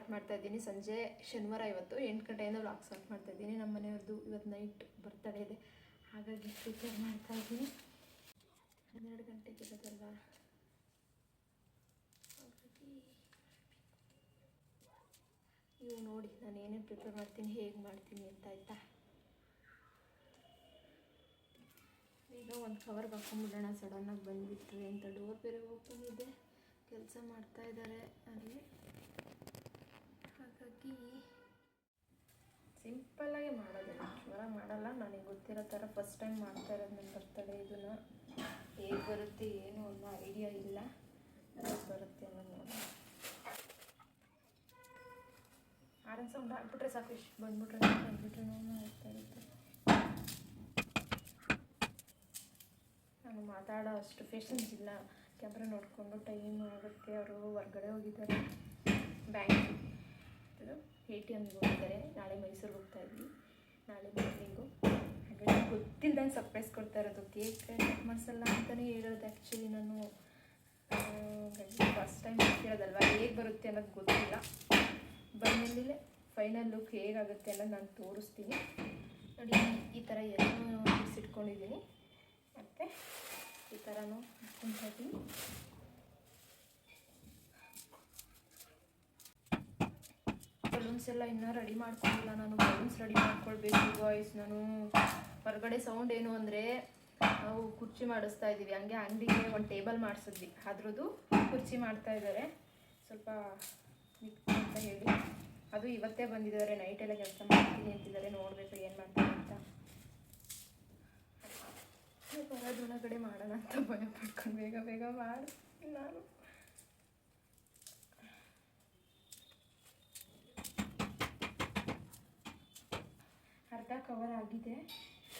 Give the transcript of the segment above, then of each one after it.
Start ಮಾಡ್ತಾ ಇದ್ದೀನಿ. ಸಂಜೆ ಶನಿವಾರ ಇವತ್ತು ಎಂಟು ಗಂಟೆಯಿಂದ ವ್ಲಾಗ್ ಸ್ಟಾರ್ಟ್ ಮಾಡ್ತಾ ಇದ್ದೀನಿ. ನಮ್ಮ ಮನೆಯವ್ರದ್ದು ಇವತ್ತು ನೈಟ್ ಬರ್ತಡೇ ಇದೆ. ಹಾಗಾಗಿ ಪ್ರಿಪೇರ್ ಮಾಡ್ತಾ ಇದ್ದೀನಿ. ಹನ್ನೆರಡು ಗಂಟೆಗೆ ಇರೋದಲ್ವಾ ಹಾಗಾಗಿ ನೋಡಿ, ನಾನು ಏನೇನು ಪ್ರಿಪೇರ್ ಮಾಡ್ತೀನಿ, ಹೇಗೆ ಮಾಡ್ತೀನಿ ಅಂತ ಆಯಿತಾ? ಈಗ ಒಂದು ಕವರ್ಗೆ ಹಾಕೊಂಡ್ಬಿಡೋಣ ಸಡನ್ನಾಗಿ ಬಂದುಬಿಟ್ರಿ ಅಂತ ಡೋರ್ ಬೇರೆ ಓಪನ್ ಇದೆ. ಕೆಲಸ ಮಾಡ್ತಾ ಇದ್ದಾರೆ ಅಲ್ಲಿ ಹಾಗಾಗಿ ಸಿಂಪಲ್ಲಾಗಿ ಮಾಡೋದು ಜ್ವರ ಮಾಡಲ್ಲ. ನನಗೆ ಗೊತ್ತಿರೋ ಥರ ಫಸ್ಟ್ ಟೈಮ್ ಮಾಡ್ತಾ ಇರೋದು ನನ್ನ ಬರ್ತಡೇ ಇದನ್ನ. ಹೇಗೆ ಬರುತ್ತೆ ಏನು ಅನ್ನೋ ಐಡಿಯಾ ಇಲ್ಲ. ಬರುತ್ತೆ ಅನ್ನೋದು ನೋಡೋಣ ಆರನ್ ಸೌಂಡ್ ಹಾಕ್ಬಿಟ್ರೆ ಸಾಕು. ಇಷ್ಟು ಬಂದ್ಬಿಟ್ರೆ ಬಂದ್ಬಿಟ್ರೆ ನೋವು ಆಗ್ತಾ ಇರುತ್ತೆ ನಾನು ಮಾತಾಡೋ ಅಷ್ಟು ಪೇಷನ್ಸ್ ಇಲ್ಲ. ಕ್ಯಾಮ್ರಾ ನೋಡಿಕೊಂಡು ಟೈಮ್ ಆಗುತ್ತೆ. ಅವರು ಹೊರ್ಗಡೆ ಹೋಗಿದ್ದಾರೆ. ಬ್ಯಾಂಕ್ ಎ ಟಿ ಎಮ್ಗೆ ಹೋಗ್ತಾರೆ. ನಾಳೆ ಮೈಸೂರಿಗೆ ಹೋಗ್ತಾ ಇದ್ವಿ. ನಾಳೆ ಮಾರ್ನಿಂಗು ಹಾಗಾಗಿ ಗೊತ್ತಿಲ್ಲದಂಗೆ ಸರ್ಪ್ರೈಸ್ ಕೊಡ್ತಾ ಇರೋದು. ಕೇಕ್ ಕಟ್ ಮಾಡಿಸಲ್ಲ ಅಂತಲೇ ಹೇಳೋದು ಆ್ಯಕ್ಚುಲಿ ನಾನು. ಫಸ್ಟ್ ಟೈಮ್ ಮಾಡ್ತಿರೋದಲ್ವ ಹೇಗೆ ಬರುತ್ತೆ ಅನ್ನೋದು ಗೊತ್ತಿಲ್ಲ. ಬಂದಮೇಲೆ ಫೈನಲ್ ಲುಕ್ ಹೇಗಾಗುತ್ತೆ ಅನ್ನೋದು ನಾನು ತೋರಿಸ್ತೀನಿ. ನೋಡಿ, ಈ ಥರ ಎಲ್ಲ ಇಟ್ಕೊಂಡಿದ್ದೀನಿ ಮತ್ತು ಈ ಥರನೂ ಇಟ್ಕೊಂಡಿದ್ದೀನಿ ಬಲೂನ್ಸ್ ಎಲ್ಲ ಇನ್ನೂ ರೆಡಿ ಮಾಡ್ಕೊಂಡಿಲ್ಲ ನಾನು. ಬಲೂನ್ಸ್ ರೆಡಿ ಮಾಡ್ಕೊಳ್ಬೇಕು ಬಾಯ್ಸ್ ನಾನು ಹೊರಗಡೆ ಸೌಂಡ್ ಏನು ಅಂದರೆ, ನಾವು ಕುರ್ಚಿ ಮಾಡಿಸ್ತಾ ಇದ್ದೀವಿ. ಹಂಗೆ ಅಂಗಡಿಗೆ ಒಂದು ಟೇಬಲ್ ಮಾಡಿಸಿದ್ವಿ. ಅದ್ರದ್ದು ಕುರ್ಚಿ ಮಾಡ್ತಾ ಇದ್ದಾರೆ. ಸ್ವಲ್ಪ ಅಂತ ಹೇಳಿ. ಅದು ಇವತ್ತೇ ಬಂದಿದ್ದಾರೆ. ನೈಟೆಲ್ಲ ಕೆಲಸ ಮಾಡ್ತೀನಿ ಅಂತಿದ್ದಾರೆ. ನೋಡಬೇಕು ಏನು ಮಾಡ್ತಾರೆ ಅಂತ. ಹೊರಗಡೆ ಮಾಡೋಣ ಅಂತ ಭಯ ಪಡ್ಕೊಂಡು ಬೇಗ ಬೇಗ ಮಾಡಿ. ನಾನು ಆಗಿದೆ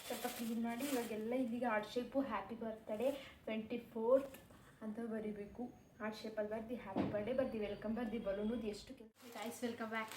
ಸ್ವಲ್ಪ ಕ್ಲೀನ್ ಮಾಡಿ ಇವಾಗೆಲ್ಲ ಇಲ್ಲಿಗೆ heart shape happy birthday twenty fourth ಅಂತ ಬರಿಬೇಕು. ಹಾರ್ಟ್ ಶೇಪಲ್ಲಿ ಬರ್ದು ಹ್ಯಾಪಿ ಬರ್ಡೇ ಬರ್ದು ವೆಲ್ಕಮ್ ಬರ್ದು ಬಲೂನು ಎಷ್ಟು ಕೆಲಸ. ಗೈಸ್ ವೆಲ್ಕಮ್ ಬ್ಯಾಕ್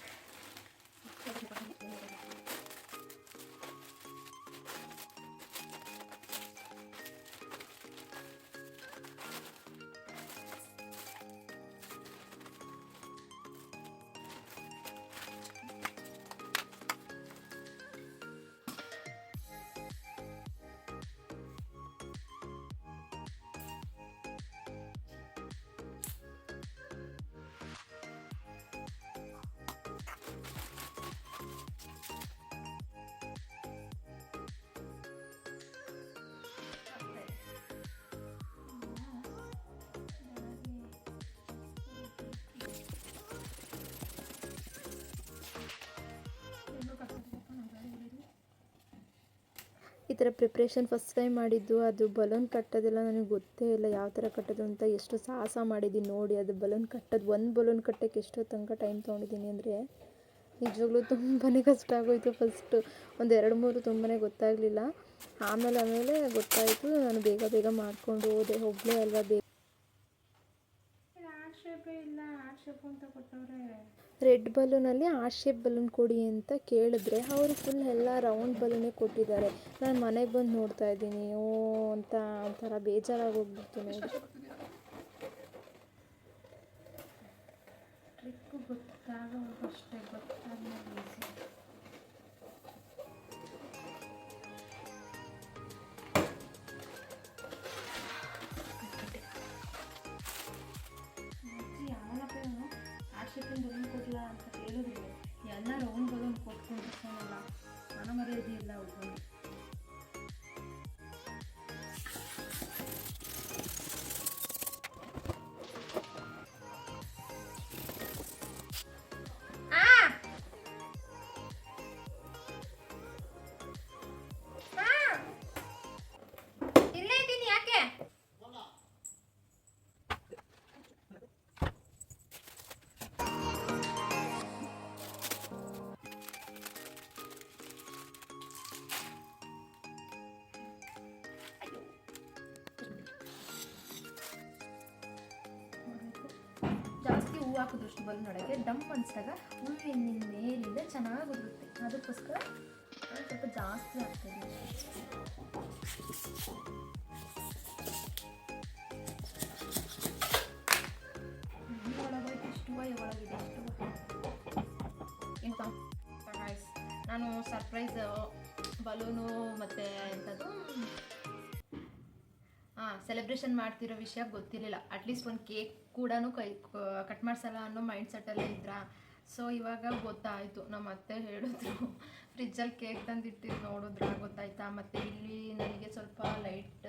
ಈ ಥರ ಪ್ರಿಪ್ರೇಷನ್ ಫಸ್ಟ್ ಟೈಮ್ ಮಾಡಿದ್ದು, ಅದು ಬಲೂನ್ ಕಟ್ಟೋದೆಲ್ಲ ನನಗೆ ಗೊತ್ತೇ ಇಲ್ಲ ಯಾವ ಥರ ಕಟ್ಟೋದು ಅಂತ. ಎಷ್ಟು ಸಾಹಸ ಮಾಡಿದ್ದೀನಿ ನೋಡಿ, ಅದು ಬಲೂನ್ ಕಟ್ಟೋದು, ಒಂದು ಬಲೂನ್ ಕಟ್ಟೋಕ್ಕೆ ಎಷ್ಟು ತನಕ ಟೈಮ್ ತೊಗೊಂಡಿದ್ದೀನಿ ಅಂದರೆ ನಿಜವಾಗ್ಲೂ ತುಂಬಾ ಕಷ್ಟ ಆಗೋಯಿತು ಫಸ್ಟು ಒಂದು ಎರಡು ಮೂರು ತುಂಬಾ ಗೊತ್ತಾಗಲಿಲ್ಲ. ಆಮೇಲೆ ಆಮೇಲೆ ಗೊತ್ತಾಯಿತು, ನಾನು ಬೇಗ ಬೇಗ ಮಾಡಿಕೊಂಡು ಹೋದೆ. ಒಬ್ಬಳೇ ಅಲ್ವಾ ಬೇಗ ರೆಡ್ ಬಲೂನಲ್ಲಿ ಆ ಶೇಪ್ ಬಲೂನ್ ಕೊಡಿ ಅಂತ ಕೇಳಿದ್ರೆ ಅವರು ಫುಲ್ ಎಲ್ಲ ರೌಂಡ್ ಬಲೂನೇ ಕೊಟ್ಟಿದ್ದಾರೆ. ನಾನು ಮನೆಗೆ ಬಂದು ನೋಡ್ತಾ ಇದ್ದೀನಿ. ಓ, ಅಂತ ಒಂಥರ ಬೇಜಾರಾಗೋಗ್ಬಿಡ್ತು ನೋಡಿ ಟ್ರಿಕ್ಕು ಗೊತ್ತಾಗೋಷ್ಟೇ ಗೊತ್ತಾದ್ಮೇಲೆ ಹಾಕಿದಷ್ಟು ನೋಡೋಕ್ಕೆ ಡಂಪ್ ಅನ್ಸಿದಾಗ ಹೂವಿನ ಮೇಲಿಂದ ಚೆನ್ನಾಗಿ ಉದುರುತ್ತೆ. ಅದಕ್ಕೋಸ್ಕರ ಸ್ವಲ್ಪ ಜಾಸ್ತಿ ಆಗ್ತದೆ. ಗಾಯ್ಸ್ ನಾನು ಸರ್ಪ್ರೈಸ್ ಬಲೂನು ಮತ್ತು ಎಂಥದ್ದು ಸೆಲೆಬ್ರೇಷನ್ ಮಾಡ್ತಿರೋ ವಿಷಯ ಗೊತ್ತಿರಲಿಲ್ಲ. ಅಟ್ಲೀಸ್ಟ್ ಒಂದು ಕೇಕ್ ಕೂಡ ಕೈ ಕಟ್ ಮಾಡಿಸಲ್ಲ ಅನ್ನೋ ಮೈಂಡ್ ಸೆಟ್ಟಲ್ಲೇ ಇದ್ರಾ. ಸೊ ಇವಾಗ ಗೊತ್ತಾಯಿತು. ನಮ್ಮ ಅತ್ತೆ ಹೇಳಿದ್ರು ಫ್ರಿಜ್ಜಲ್ಲಿ ಕೇಕ್ ತಂದಿಟ್ಟಿದ್ದು ನೋಡಿದ್ರ ಗೊತ್ತಾಯ್ತಾ? ಮತ್ತು ಇಲ್ಲಿ ನನಗೆ ಸ್ವಲ್ಪ ಲೈಟ್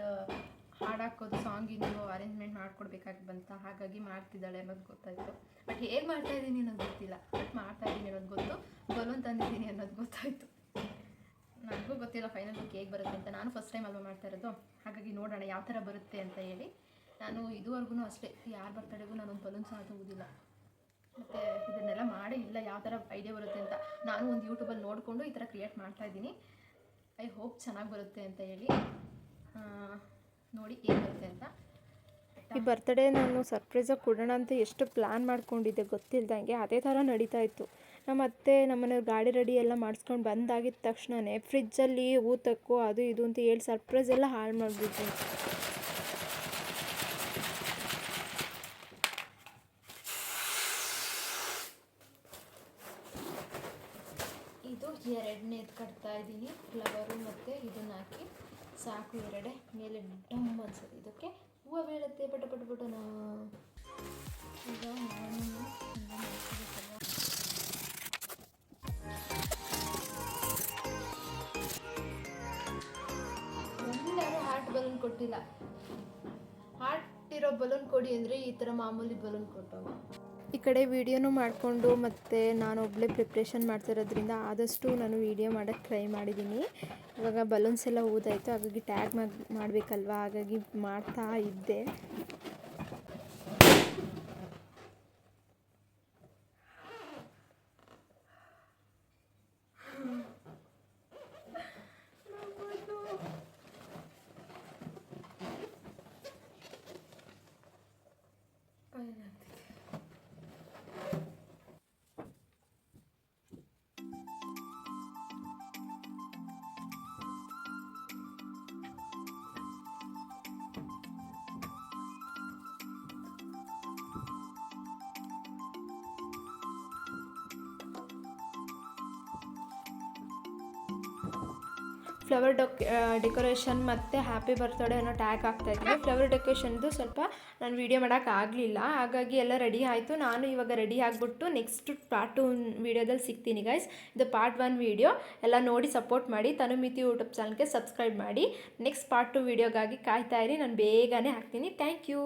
ಹಾಡಾಕೋದು ಸಾಂಗಿಂದು ಅರೇಂಜ್ಮೆಂಟ್ ಮಾಡ್ಕೊಡ್ಬೇಕಾಗಿ ಬಂತ? ಹಾಗಾಗಿ ಮಾಡ್ತಿದ್ದಾಳೆ ಅನ್ನೋದು ಗೊತ್ತಾಯಿತು. ಬಟ್ ಹೇಗೆ ಮಾಡ್ತಾ ಇದ್ದೀನಿ ಅನ್ನೋದು ಗೊತ್ತಿಲ್ಲ. ಬಟ್ ಮಾಡ್ತಾ ಇದ್ದೀನಿ ಅನ್ನೋದು ಗೊತ್ತು. ಬಲೂನ್ ತಂದಿದ್ದೀನಿ ಅನ್ನೋದು ಗೊತ್ತಾಯಿತು. ನನಗೂ ಗೊತ್ತಿಲ್ಲ ಫೈನಲ್ ಕೇಕ್ ಬರುತ್ತೆ ಅಂತ. ನಾನು ಫಸ್ಟ್ ಟೈಮ್ ಅಲ್ವಾ ಮಾಡ್ತಾ ಇರೋದು? ಹಾಗಾಗಿ ನೋಡೋಣ ಯಾವ ಥರ ಬರುತ್ತೆ ಅಂತ ಹೇಳಿ. ನಾನು ಇದುವರೆಗೂ ಅಷ್ಟೇ, ಯಾರ ಬರ್ತಡೆಗೂ ನಾನೊಂದು ಬಲೂನ್ ಸಹ ಮತ್ತು ಇದನ್ನೆಲ್ಲ ಮಾಡೇ ಇಲ್ಲ ಯಾವ ಥರ ಐಡಿಯಾ ಬರುತ್ತೆ ಅಂತ ನಾನು ಒಂದು ಯೂಟ್ಯೂಬಲ್ಲಿ ನೋಡಿಕೊಂಡು ಈ ಥರ ಕ್ರಿಯೇಟ್ ಮಾಡ್ತಾ ಇದ್ದೀನಿ. ಐ ಹೋಪ್ ಚೆನ್ನಾಗಿ ಬರುತ್ತೆ ಅಂತ ಹೇಳಿ. ನೋಡಿ ಏನು ಬರುತ್ತೆ ಅಂತ. ಈ ಬರ್ತಡೇ ನಾನು ಸರ್ಪ್ರೈಸಾಗಿ ಕೊಡೋಣ ಅಂತ ಎಷ್ಟು ಪ್ಲ್ಯಾನ್ ಮಾಡ್ಕೊಂಡಿದ್ದೆ ಗೊತ್ತಿಲ್ದಂಗೆ, ಅದೇ ಥರ ನಡೀತಾ ಇತ್ತು. ನಮ್ಮ ಅತ್ತೆ ನಮ್ಮನೆಯವ್ರು ಗಾಡಿ ರೆಡಿ ಎಲ್ಲ ಮಾಡಿಸ್ಕೊಂಡು ಬಂದಾಗಿದ್ದ ತಕ್ಷಣವೇ ಫ್ರಿಜ್ಜಲ್ಲಿ ಊತಕ್ಕೋ ಅದು ಇದು ಅಂತ ಹೇಳಿ ಸರ್ಪ್ರೈಸ್ ಎಲ್ಲ ಹಾಳು ಮಾಡಿಬಿಟ್ರು. ಇದು ಎರಡನೇದು ಕಟ್ತಾ ಇದ್ದೀನಿ. ಫ್ಲವರು ಮತ್ತು ಇದನ್ನ ಹಾಕಿ ಸಾಕು ಎರಡೇ. ಮೇಲೆ ಡಮ್ ಅನ್ಸುತ್ತೆ. ಇದಕ್ಕೆ ಹೂವು ಬೀಳುತ್ತೆ ಪಟ ಪಟ ಪಟನ. ಹಾರ್ಟ್ ಇರೋ ಬಲೂನ್ ಕೊಡಿ ಅಂದರೆ ಈ ಥರ ಮಾಮೂಲಿ ಬಲೂನ್ ಕೊಟ್ಟವು ಈ ಕಡೆ ವೀಡಿಯೋನು ಮಾಡಿಕೊಂಡು ಮತ್ತು ನಾನು ಒಬ್ಬಳೇ ಪ್ರಿಪ್ರೇಷನ್ ಮಾಡ್ತಿರೋದ್ರಿಂದ ಆದಷ್ಟು ನಾನು ವೀಡಿಯೋ ಮಾಡೋಕ್ಕೆ ಟ್ರೈ ಮಾಡಿದ್ದೀನಿ. ಇವಾಗ ಬಲೂನ್ಸ್ ಎಲ್ಲ ಊದಾಯಿತು, ಹಾಗಾಗಿ ಟ್ಯಾಗ್ ಮಾಡಬೇಕಲ್ವಾ? ಹಾಗಾಗಿ ಮಾಡ್ತಾ ಇದ್ದೆ. ಫ್ಲವರ್ ಡೊಕ್ ಡೆಕೋರೇಷನ್ ಮತ್ತು ಹ್ಯಾಪಿ ಬರ್ತ್ಡೇ ಅನ್ನೋ ಟ್ಯಾಗ್ ಇದ್ದೀನಿ ಫ್ಲವರ್ ಡೆಕೋರೇಷನ್ದು ಸ್ವಲ್ಪ ನಾನು ವೀಡಿಯೋ ಆಗಲಿಲ್ಲ. ಹಾಗಾಗಿ ಎಲ್ಲ ರೆಡಿ ಆಯಿತು. ನಾನು ಇವಾಗ ರೆಡಿ ಆಗಿಬಿಟ್ಟು ನೆಕ್ಸ್ಟ್ ಪಾರ್ಟ್ ಟು ವೀಡಿಯೋದಲ್ಲಿ ಸಿಗ್ತೀನಿ ಗೈಸ್ ಇದು ಪಾರ್ಟ್ ಒನ್ ವೀಡಿಯೋ ಎಲ್ಲ ನೋಡಿ ಸಪೋರ್ಟ್ ಮಾಡಿ. ತನುಮಿತಿ ಯೂಟ್ಯೂಬ್ ಚಾನಲ್ಗೆ ಸಬ್ಸ್ಕ್ರೈಬ್ ಮಾಡಿ. ನೆಕ್ಸ್ಟ್ ಪಾರ್ಟ್ ಟು ವೀಡಿಯೋಗಾಗಿ ಕಾಯ್ತಾ ಇರಿ. ನಾನು ಬೇಗನೆ ಹಾಕ್ತೀನಿ. Thank you